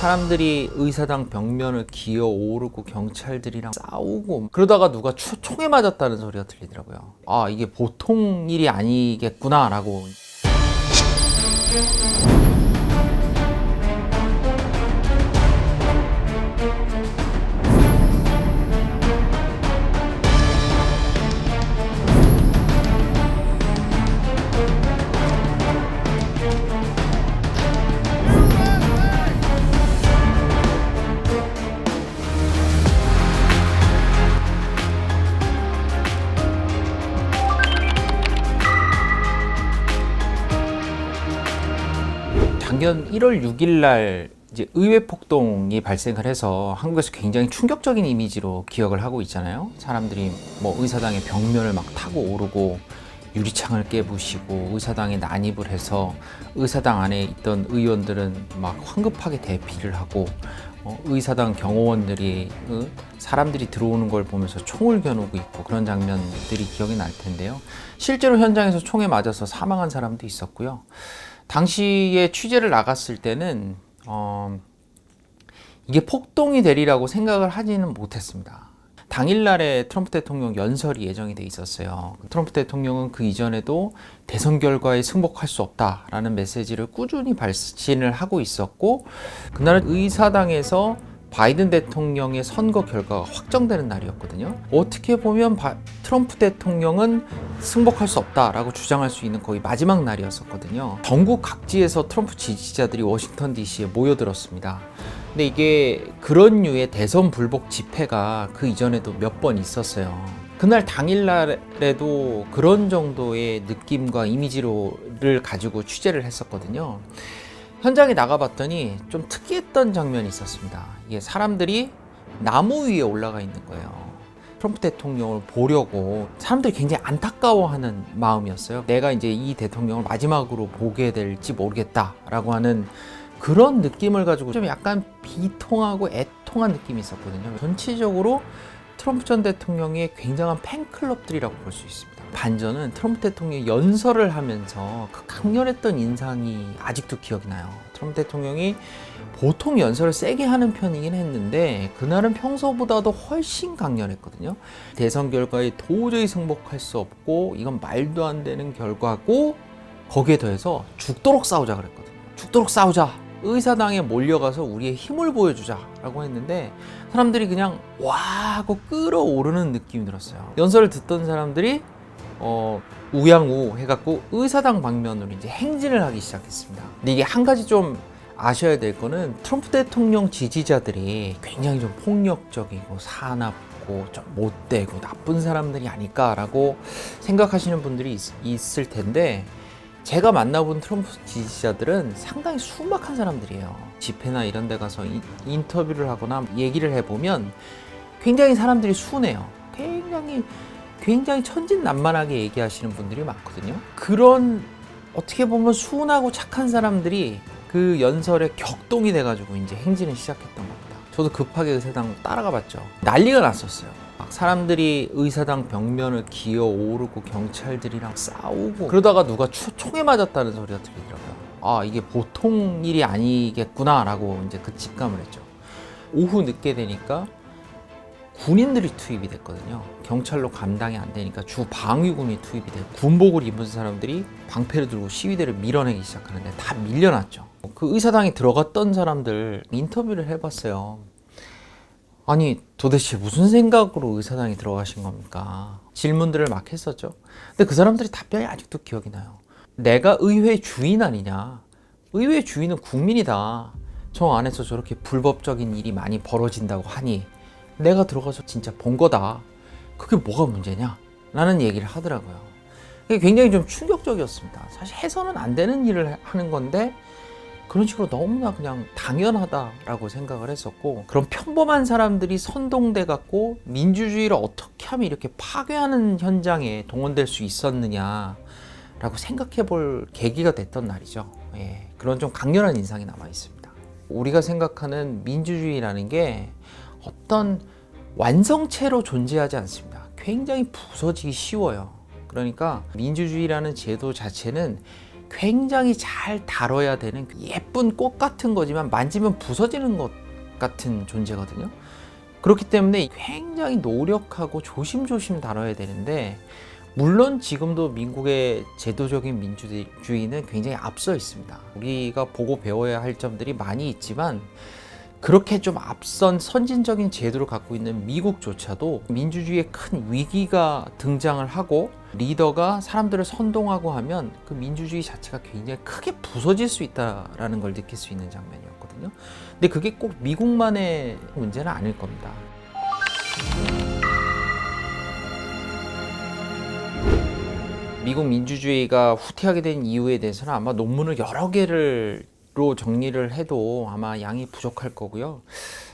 사람들이 의사당 벽면을 기어 오르고 경찰들이랑 싸우고 그러다가 누가 추- 총에 맞았다는 소리가 들리더라고요. 아 이게 보통 일이 아니겠구나라고. 작년 1월 6일 날 이제 의회 폭동이 발생을 해서 한국에서 굉장히 충격적인 이미지로 기억을 하고 있잖아요. 사람들이 뭐 의사당의 벽면을 막 타고 오르고 유리창을 깨부시고 의사당에 난입을 해서 의사당 안에 있던 의원들은 막 황급하게 대피를 하고 어, 의사당 경호원들이 어, 사람들이 들어오는 걸 보면서 총을 겨누고 있고 그런 장면들이 기억이 날 텐데요. 실제로 현장에서 총에 맞아서 사망한 사람도 있었고요. 당시에 취재를 나갔을 때는 어, 이게 폭동이 되리라고 생각을 하지는 못했습니다. 당일날에 트럼프 대통령 연설이 예정이 돼 있었어요. 트럼프 대통령은 그 이전에도 대선 결과에 승복할 수 없다라는 메시지를 꾸준히 발신을 하고 있었고 그날은 의사당에서 바이든 대통령의 선거 결과가 확정되는 날이었거든요. 어떻게 보면 바- 트럼프 대통령은 승복할 수 없다라고 주장할 수 있는 거의 마지막 날이었었거든요. 전국 각지에서 트럼프 지지자들이 워싱턴 DC에 모여들었습니다. 근데 이게 그런 류의 대선 불복 집회가 그 이전에도 몇 번 있었어요. 그날 당일날에도 그런 정도의 느낌과 이미지를 가지고 취재를 했었거든요. 현장에 나가봤더니 좀 특이했던 장면이 있었습니다. 이게 사람들이 나무 위에 올라가 있는 거예요. 트럼프 대통령을 보려고 사람들이 굉장히 안타까워하는 마음이었어요. 내가 이제 이 대통령을 마지막으로 보게 될지 모르겠다라고 하는 그런 느낌을 가지고 좀 약간 비통하고 애통한 느낌이 있었거든요. 전체적으로 트럼프 전 대통령의 굉장한 팬클럽들이라고 볼 수 있습니다. 반전은 트럼프 대통령이 연설을 하면서 그 강렬했던 인상이 아직도 기억이 나요. 트럼프 대통령이 보통 연설을 세게 하는 편이긴 했는데 그날은 평소보다도 훨씬 강렬했거든요. 대선 결과에 도저히 승복할 수 없고 이건 말도 안 되는 결과고 거기에 더해서 죽도록 싸우자 그랬거든요. 죽도록 싸우자. 의사당에 몰려가서 우리의 힘을 보여주자라고 했는데 사람들이 그냥 와 하고 끌어오르는 느낌이 들었어요. 연설을 듣던 사람들이 어, 우양우 해갖고 의사당 방면으로 이제 행진을 하기 시작했습니다. 근데 이게 한 가지 좀 아셔야 될 거는 트럼프 대통령 지지자들이 굉장히 좀 폭력적이고 사납고 좀 못되고 나쁜 사람들이 아닐까라고 생각하시는 분들이 있, 있을 텐데 제가 만나본 트럼프 지지자들은 상당히 순박한 사람들이에요. 집회나 이런 데 가서 이- 인터뷰를 하거나 얘기를 해보면 굉장히 사람들이 순해요. 굉장히 굉장히 천진난만하게 얘기하시는 분들이 많거든요. 그런 어떻게 보면 순하고 착한 사람들이 그 연설에 격동이 돼가지고 이제 행진을 시작했던 겁니다. 저도 급하게 의사당 따라가 봤죠. 난리가 났었어요. 막 사람들이 의사당 벽면을 기어 오르고 경찰들이랑 싸우고 그러다가 누가 추- 총에 맞았다는 소리가 들리더라고요. 아 이게 보통 일이 아니겠구나라고 이제 그 직감을 했죠. 오후 늦게 되니까 군인들이 투입이 됐거든요. 경찰로 감당이 안 되니까 주 방위군이 투입이 되고 군복을 입은 사람들이 방패를 들고 시위대를 밀어내기 시작하는데 다 밀려났죠. 그 의사당에 들어갔던 사람들 인터뷰를 해봤어요. 아니 도대체 무슨 생각으로 의사당에 들어가신 겁니까? 질문들을 막 했었죠. 근데 그 사람들이 답변이 아직도 기억이 나요. 내가 의회 주인 아니냐? 의회 주인은 국민이다. 저 안에서 저렇게 불법적인 일이 많이 벌어진다고 하니 내가 들어가서 진짜 본 거다. 그게 뭐가 문제냐? 라는 얘기를 하더라고요. 굉장히 좀 충격적이었습니다. 사실 해서는 안 되는 일을 하는 건데 그런 식으로 너무나 그냥 당연하다라고 생각을 했었고 그런 평범한 사람들이 선동돼 갖고 민주주의를 어떻게 하면 이렇게 파괴하는 현장에 동원될 수 있었느냐라고 생각해 볼 계기가 됐던 날이죠. 예, 그런 좀 강렬한 인상이 남아 있습니다. 우리가 생각하는 민주주의라는 게 어떤 완성체로 존재하지 않습니다. 굉장히 부서지기 쉬워요. 그러니까 민주주의라는 제도 자체는 굉장히 잘 다뤄야 되는 예쁜 꽃 같은 거지만 만지면 부서지는 것 같은 존재거든요. 그렇기 때문에 굉장히 노력하고 조심조심 다뤄야 되는데 물론 지금도 미국의 제도적인 민주주의는 굉장히 앞서 있습니다. 우리가 보고 배워야 할 점들이 많이 있지만 그렇게 좀 앞선 선진적인 제도를 갖고 있는 미국조차도 민주주의에 큰 위기가 등장을 하고 리더가 사람들을 선동하고 하면 그 민주주의 자체가 굉장히 크게 부서질 수 있다라는 걸 느낄 수 있는 장면이었거든요. 근데 그게 꼭 미국만의 문제는 아닐 겁니다. 미국 민주주의가 후퇴하게 된 이유에 대해서는 아마 논문을 여러 개를 로 정리를 해도 아마 양이 부족할 거고요.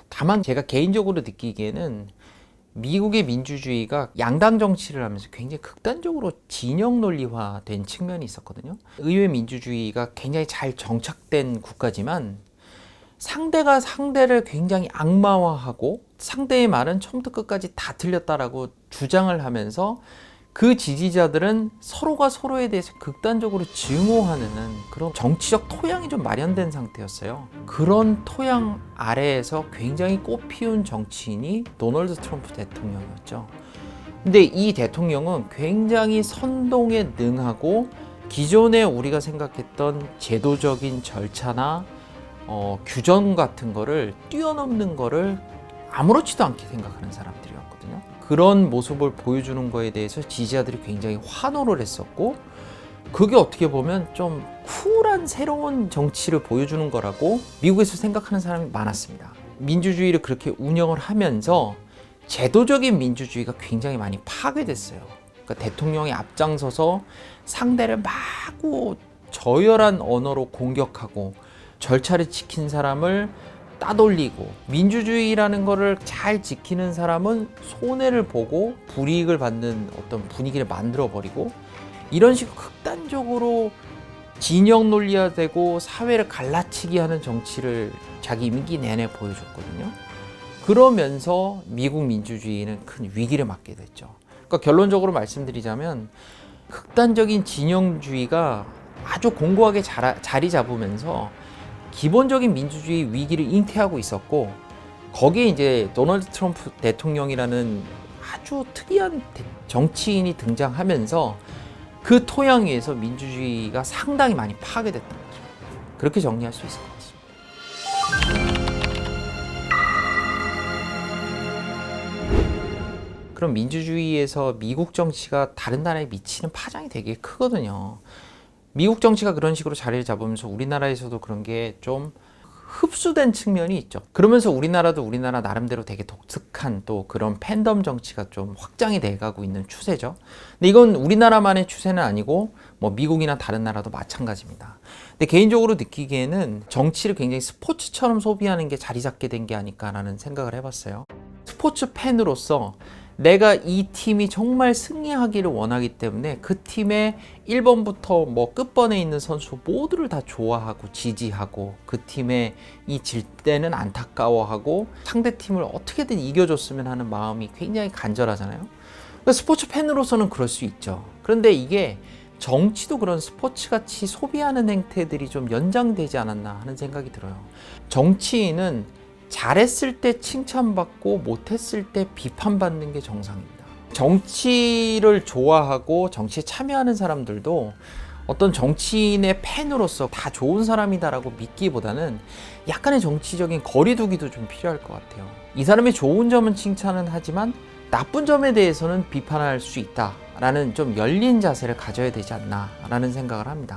다만 제가 개인적으로 느끼기에는 미국의 민주주의가 양당 정치를 하면서 굉장히 극단적으로 진영 논리화된 측면이 있었거든요. 의회 민주주의가 굉장히 잘 정착된 국가지만 상대가 상대를 굉장히 악마화하고 상대의 말은 처음부터 끝까지 다 틀렸다라고 주장을 하면서 그 지지자들은 서로가 서로에 대해서 극단적으로 증오하는 그런 정치적 토양이 좀 마련된 상태였어요. 그런 토양 아래에서 굉장히 꽃피운 정치인이 도널드 트럼프 대통령이었죠. 근데 이 대통령은 굉장히 선동에 능하고 기존에 우리가 생각했던 제도적인 절차나 어, 규정 같은 거를 뛰어넘는 거를 아무렇지도 않게 생각하는 사람들이었거든요. 그런 모습을 보여주는 거에 대해서 지지자들이 굉장히 환호를 했었고 그게 어떻게 보면 좀 쿨한 새로운 정치를 보여주는 거라고 미국에서 생각하는 사람이 많았습니다. 민주주의를 그렇게 운영을 하면서 제도적인 민주주의가 굉장히 많이 파괴됐어요. 그러니까 대통령이 앞장서서 상대를 마구 저열한 언어로 공격하고 절차를 지킨 사람을 따돌리고 민주주의라는 거를 잘 지키는 사람은 손해를 보고 불이익을 받는 어떤 분위기를 만들어 버리고 이런 식으로 극단적으로 진영 논리화되고 사회를 갈라치기 하는 정치를 자기 임기 내내 보여줬거든요. 그러면서 미국 민주주의는 큰 위기를 맞게 됐죠. 그러니까 결론적으로 말씀드리자면 극단적인 진영주의가 아주 공고하게 자리 잡으면서 기본적인 민주주의 위기를 잉태하고 있었고 거기에 이제 도널드 트럼프 대통령이라는 아주 특이한 정치인이 등장하면서 그 토양 위에서 민주주의가 상당히 많이 파괴됐던 거죠. 그렇게 정리할 수 있을 것 같습니다. 그럼 민주주의에서 미국 정치가 다른 나라에 미치는 파장이 되게 크거든요. 미국 정치가 그런 식으로 자리를 잡으면서 우리나라에서도 그런 게 좀 흡수된 측면이 있죠. 그러면서 우리나라도 우리나라 나름대로 되게 독특한 또 그런 팬덤 정치가 좀 확장이 돼가고 있는 추세죠. 근데 이건 우리나라만의 추세는 아니고 뭐 미국이나 다른 나라도 마찬가지입니다. 근데 개인적으로 느끼기에는 정치를 굉장히 스포츠처럼 소비하는 게 자리 잡게 된 게 아닐까라는 생각을 해봤어요. 스포츠 팬으로서 내가 이 팀이 정말 승리하기를 원하기 때문에 그 팀의 1번부터 뭐 끝번에 있는 선수 모두를 다 좋아하고 지지하고 그 팀의 이 질 때는 안타까워하고 상대 팀을 어떻게든 이겨줬으면 하는 마음이 굉장히 간절하잖아요. 그러니까 스포츠 팬으로서는 그럴 수 있죠. 그런데 이게 정치도 그런 스포츠 같이 소비하는 행태들이 좀 연장되지 않았나 하는 생각이 들어요. 정치인은 잘했을 때 칭찬받고 못했을 때 비판받는 게 정상입니다. 정치를 좋아하고 정치에 참여하는 사람들도 어떤 정치인의 팬으로서 다 좋은 사람이다라고 믿기보다는 약간의 정치적인 거리두기도 좀 필요할 것 같아요. 이 사람의 좋은 점은 칭찬은 하지만 나쁜 점에 대해서는 비판할 수 있다라는 좀 열린 자세를 가져야 되지 않나라는 생각을 합니다.